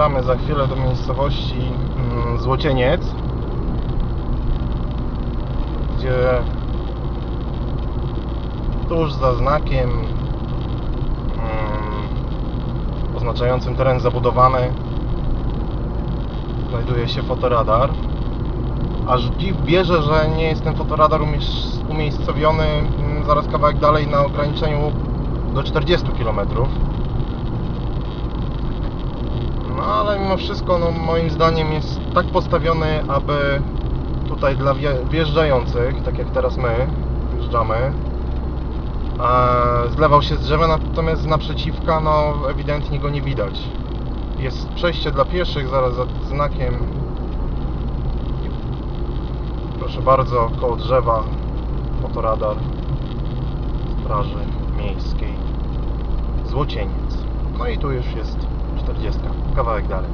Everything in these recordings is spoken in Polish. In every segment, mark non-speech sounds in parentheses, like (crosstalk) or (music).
Zmierzamy za chwilę do miejscowości mm, Złocieniec, gdzie tuż za znakiem mm, oznaczającym teren zabudowany znajduje się fotoradar. Aż dziw bierze, że nie jest ten fotoradar umiejscowiony mm, zaraz kawałek dalej na ograniczeniu do 40 km. No ale mimo wszystko, no, moim zdaniem jest tak postawiony, aby tutaj dla wje- wjeżdżających, tak jak teraz my wjeżdżamy, e, zlewał się z drzewa, natomiast z naprzeciwka no ewidentnie go nie widać. Jest przejście dla pieszych zaraz za znakiem. Proszę bardzo, koło drzewa fotoradar Straży Miejskiej Złocieniec. No i tu już jest 40, kawałek dalej.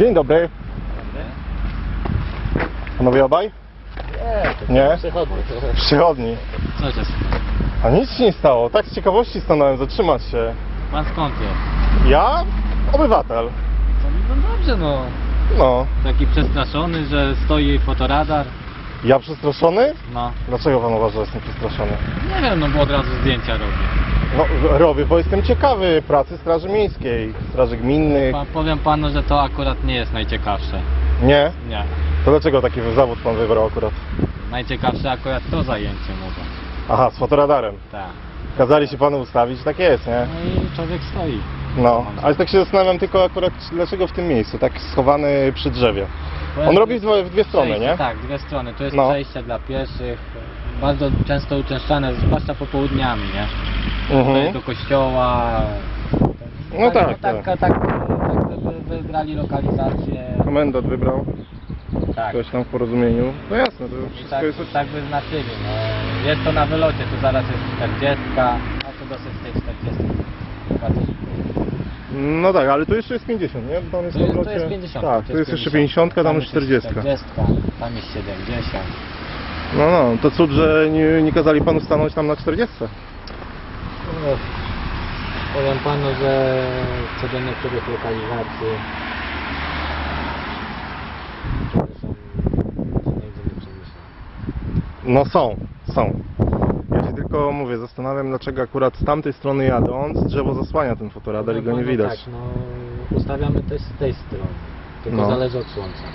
Dzień dobry. Panowie obaj? Nie, Nie? Przechodni. Przychodni. Co się stało? A nic się nie stało. Tak z ciekawości stanąłem zatrzymać się. Pan skąd jest? Ja? Obywatel. To no dobrze no. No. Taki przestraszony, że stoi fotoradar. Ja przestraszony? No. Dlaczego pan uważa, że jestem przestraszony? Nie wiem, no bo od razu zdjęcia robię. No, robię, bo jestem ciekawy pracy Straży Miejskiej, Straży Gminnych. Pa, powiem panu, że to akurat nie jest najciekawsze. Nie? Nie. To dlaczego taki zawód pan wybrał akurat? Najciekawsze akurat to zajęcie mówię. Aha, z fotoradarem. Tak. Kazali się panu ustawić, tak jest, nie? No i człowiek stoi. No, ale tak się zastanawiam tylko akurat, dlaczego w tym miejscu, tak schowany przy drzewie. On robi w dwie, w dwie strony, Przejście, nie? Tak, dwie strony. Tu jest No. przejście dla pieszych. Bardzo często uczęszczane, zwłaszcza popołudniami, nie? Mhm. Do kościoła. No tak, tak, tak. tak, tak, wy- wy- wybrali lokalizację. Komendant wybrał Tak. coś tam w porozumieniu. No jasne, to I wszystko tak, jest... tak wyznaczyli. No. Jest to na wylocie, tu zaraz jest 40, a tu dosyć tej 40. Bardzo szybko. No tak, ale tu jeszcze jest 50, nie? Tam jest Tu jest, na tu wlocie- jest 50. Tak, tu jest jeszcze 50, tam jest 40. 40, tam jest 70. No, no, to cud, że nie, nie kazali panu stanąć tam na 40. No, powiem panu, że co do niektórych lokalizacji które są co najmniej nieprzemyślane. No są, są. Ja się tylko mówię, zastanawiam dlaczego akurat z tamtej strony jadąc drzewo zasłania ten fotoradar i go nie Powiem panu widać. Tak, no, ustawiamy też z tej strony, tylko No. zależy od słońca.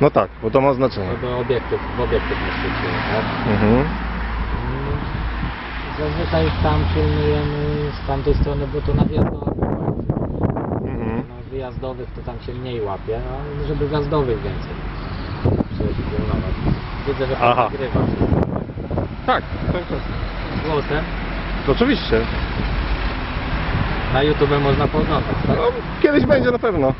No tak, bo to ma znaczenie. Żeby obiektyw, w obiektyw nie świeciło, tak? Mhm. Zazwyczaj tam filmujemy z tamtej strony, bo to na wjazdowych. Mhm. Wyjazdowych to tam się mniej łapie, a żeby wjazdowych więcej. Się pilnować. Widzę, że pan Aha. nagrywa. Tak, tak, tak. Głosem. To oczywiście. Na YouTube można pooglądać, tak? No, kiedyś będzie na pewno.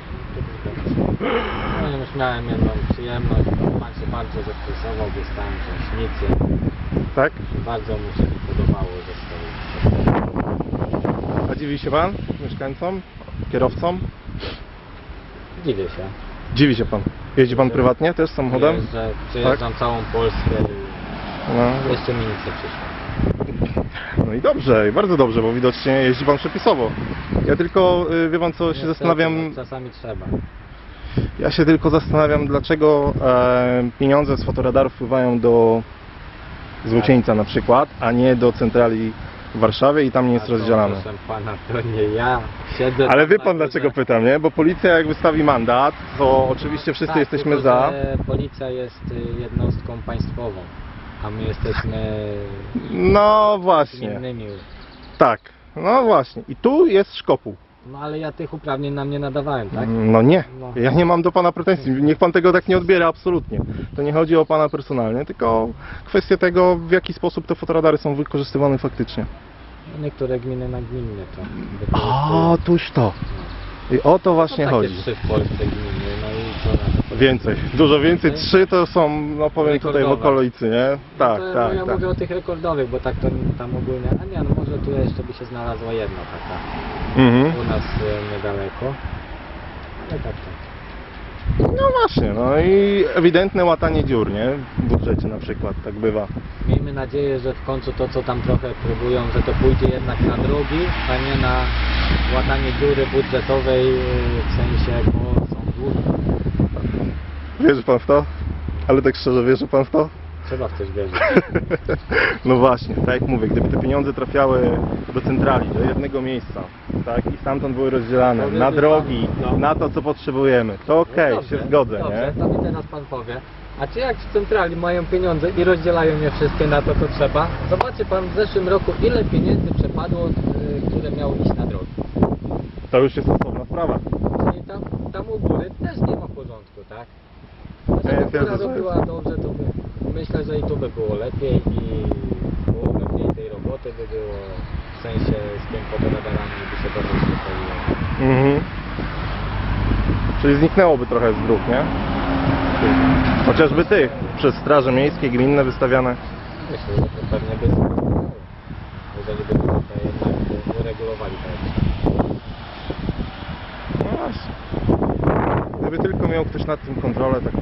No już miałem jedną przyjemność, pan się bardzo zestresował, dostałem cząśnicę. Tak? Bardzo mu się podobało. A dziwi się pan mieszkańcom? Kierowcom? Dziwię się. Dziwi się pan. Jeździ pan prywatnie też samochodem? Że przejeżdżam całą Polskę i No. jeszcze mi nic nie przyszło. no i dobrze, i bardzo dobrze, bo widocznie jeździ pan przepisowo. Ja tylko, y, wie pan co, się Niestety, zastanawiam, Czasami trzeba. ja się tylko zastanawiam, dlaczego e, pieniądze z fotoradarów wpływają do złocieńca na przykład, a nie do centrali w Warszawie i tam nie jest rozdzielane. Proszę pana, to nie ja. Siedzę Ale wie pan dlaczego pytam, nie? Bo policja jak wystawi mandat, to oczywiście wszyscy tak, jesteśmy tylko, za. Że policja jest y, jednostką państwową, a my jesteśmy No właśnie, innymi. tak. No właśnie. I tu jest szkopuł. No ale ja tych uprawnień nam nie nadawałem, tak? No nie. No. Ja nie mam do pana pretensji. Niech pan tego tak nie odbiera absolutnie. To nie chodzi o pana personalnie, tylko kwestia tego, w jaki sposób te fotoradary są wykorzystywane faktycznie. Niektóre gminy na gminne to wykorzystują. tuż to. I o to właśnie no, takie chodzi. trzy w Polsce gminy, no i co na to? Więcej, dużo więcej. Trzy to są, no powiem tutaj w Rekordowe. okolicy, nie? Tak, no to, tak, no ja tak. mówię o tych rekordowych, bo tak to tam ogólnie, a nie, no może tu jeszcze by się znalazła jedna taka Mhm. u nas e, niedaleko. Ale tak to. No właśnie, no i ewidentne łatanie dziur, nie? W budżecie na przykład, tak bywa. Miejmy nadzieję, że w końcu to co tam trochę próbują, że to pójdzie jednak na drogi, a nie na łatanie dziury budżetowej e, w sensie, bo są długi. Wierzy pan w to? Ale tak szczerze, wierzy pan w to? Trzeba w coś wierzyć. (laughs) No właśnie, tak jak mówię, gdyby te pieniądze trafiały do centrali, do jednego miejsca, tak, i stamtąd były rozdzielane Powiedz na drogi, pan, no. na to, co potrzebujemy, to okej, Dobrze, się zgodzę, dobrze, nie? to mi teraz pan powie. A czy jak w centrali mają pieniądze i rozdzielają je wszystkie na to, co trzeba? Zobaczy pan w zeszłym roku, ile pieniędzy przepadło, y, które miało iść na drogi. To już jest osobna sprawa. Czyli tam, tam u góry też nie ma porządku, tak? Ja Jeżeli twierdzę, góra że robiła dobrze, to by, myślę, że i tu by było lepiej i byłoby mniej tej roboty by było, w sensie z tymi fotoradarami by się dobrze uspokoiło. Mhm. Czyli zniknęłoby trochę z dróg, nie? Chociażby tych, przez straże miejskie, gminne wystawiane. Myślę, że to pewnie by skutkowało, jeżeli by to trochę jednak uregulowali tak. No właśnie. Gdyby tylko miał ktoś nad tym kontrolę taką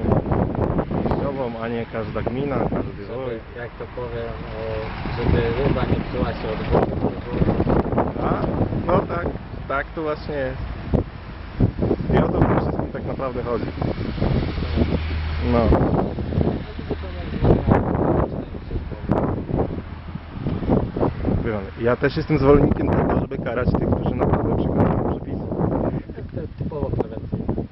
częściową, a nie każda gmina, każdy Żeby, wójt. jak to powiem, żeby ryba nie czuła się od wody. A? No tak, tak to właśnie jest. I o to w tym wszystkim tak naprawdę chodzi. No. Ja też jestem zwolennikiem tego, żeby karać tych, którzy naprawdę przekraczają przepisy. Typowo prewencyjne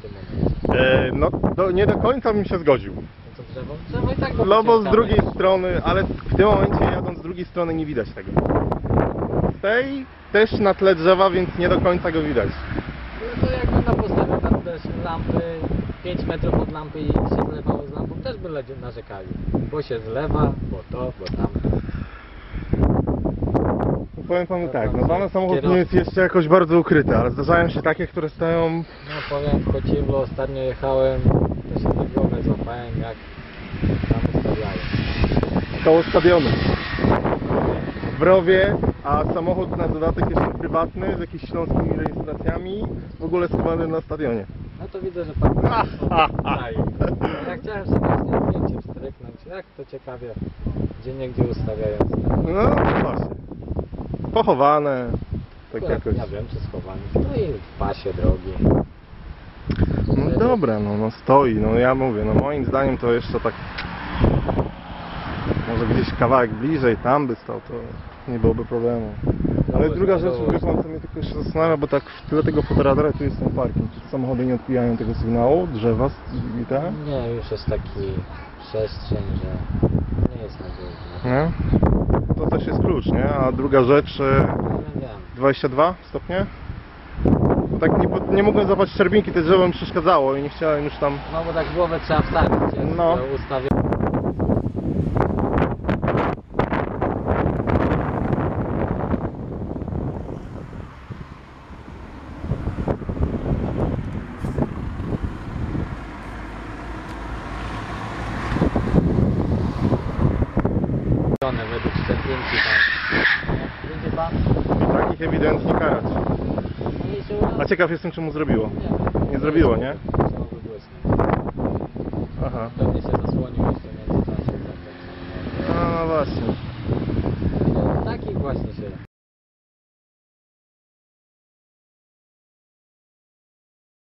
w tym momencie. E, no, do, nie do końca bym się zgodził. No co drzewo? Drzewo i tak go No bo z drugiej strony, ale w tym momencie jadąc z drugiej strony nie widać tego. Z tej też na tle drzewa, więc nie do końca go widać. No to jak będą postawione tam też lampy, 5 metrów od lampy i się zlewało z lampą, też by ludzie narzekali. Bo się zlewa, bo to, bo tam. Powiem panu tak, no dany samochód nie jest jeszcze jakoś bardzo ukryty, ale zdarzają się takie, które stoją No powiem, w Kociewlu ostatnio jechałem, to się za głowę złapałem, jak tam ustawiają. koło stadionu. W rowie, a samochód na dodatek jeszcze prywatny, z jakimiś śląskimi rejestracjami, w ogóle schowany na stadionie. No to widzę, że pan. (laughs) Ja chciałem sobie właśnie zdjęcie wstryknąć, jak to ciekawie, gdzie niegdzie ustawiają. No właśnie. Pochowane, tak Akurat jakoś. Ja wiem, czy schowany. No i w pasie drogi. No dobra, no, no stoi, no ja mówię, no moim zdaniem to jeszcze tak może gdzieś kawałek bliżej, tam by stał, to nie byłoby problemu. Ale No, druga no, rzecz, no, wie pan co mnie tylko jeszcze zastanawia, bo tak w tyle tego fotoradara tu jest ten parking. Czy samochody nie odbijają tego sygnału, drzewa i tak? Nie, już jest taki przestrzeń, że jest? To też jest klucz, nie? A druga rzecz, e, Ja wiem. 22 stopnie? Bo tak nie, nie mogłem złapać szczerbinki, to drzewo mi przeszkadzało i nie chciałem już tam... No bo tak głowę trzeba wstawić, jak No. no. Pan? Takich ewidentnie karać. I. A ciekaw jestem, czemu zrobiło. Nie zrobiło, nie? Aha. Pewnie się zasłonił jeszcze tak. No, no właśnie. Takich właśnie się